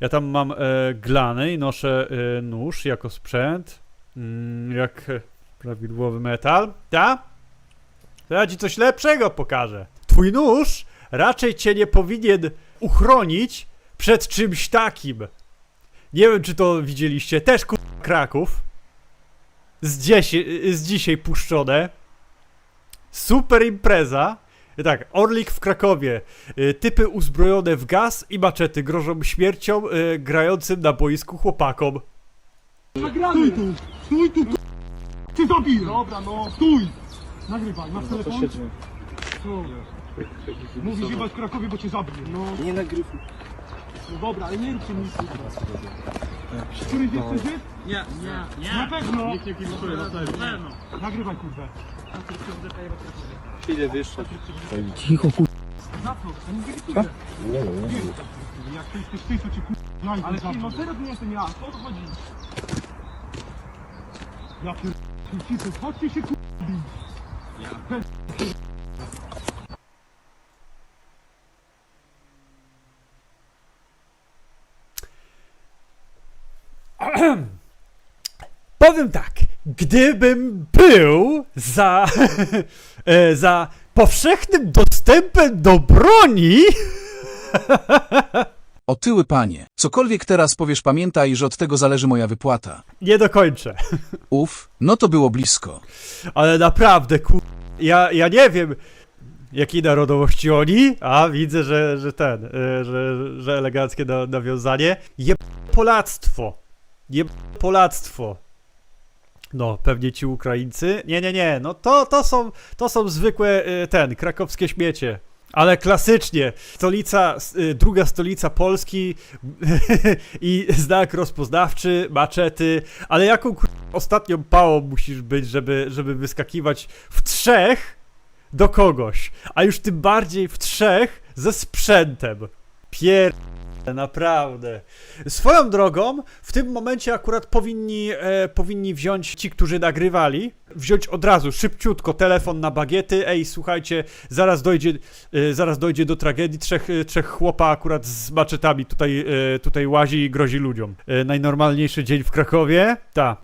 Ja tam mam e, glany i noszę e, nóż jako sprzęt. Mm, jak prawidłowy metal. Ta? To ja ci coś lepszego pokażę. Twój nóż raczej cię nie powinien uchronić przed czymś takim. Nie wiem, czy to widzieliście. Też kur... Kraków. Z, dziesię- z dzisiaj puszczone. Super impreza. I Tak, Orlik w Krakowie. Y, Typy uzbrojone w gaz i maczety grożą śmiercią y, grającym na boisku chłopakom. Stój tu! Stój tu! Cię zabiję! Dobra, no. Stój! Nagrywaj, masz telefon? No. Mówisz jebać w Krakowie, bo cię zabiję. No. Nie nagrywaj. no dobra, ale nie róbcie nic. Który wie, chcesz żyć? Nie, nie, nie. Na pewno! Nikt nie kibicuje, na pewno. Nagrywaj, kurde. Chwilę wyższe. Za co? Ja nie kibicuję. Nie no, nie Jak ty jesteś ty, to cię kurwa Ale film, no teraz nie jestem ja, co o to chodzi? Ja pier... Cicy, chodźcie się kurwa bić. Powiem tak, gdybym był za, e, za powszechnym dostępem do broni, Otyły panie, cokolwiek teraz powiesz pamiętaj, że od tego zależy moja wypłata. nie dokończę. Uf, no to było blisko. Ale naprawdę, kur... Ja, ja nie wiem, jakiej narodowości oni, a widzę, że, że ten, e, że, że eleganckie na, nawiązanie. Je Polactwo. Je Polactwo. No, pewnie ci Ukraińcy. Nie, nie, nie, no to, to są, to są zwykłe, e, ten, krakowskie śmiecie. Ale klasycznie, stolica, y, druga stolica Polski i znak rozpoznawczy, maczety, ale jaką ostatnią pałą musisz być, żeby, żeby wyskakiwać w trzech do kogoś, a już tym bardziej w trzech ze sprzętem. Pier... Naprawdę. Swoją drogą, w tym momencie akurat powinni, e, powinni wziąć ci, którzy nagrywali, wziąć od razu, szybciutko, telefon na bagiety. Ej, słuchajcie, zaraz dojdzie, e, zaraz dojdzie do tragedii. Trzech, e, trzech chłopa akurat z maczetami tutaj, e, tutaj łazi i grozi ludziom. E, najnormalniejszy dzień w Krakowie? Ta.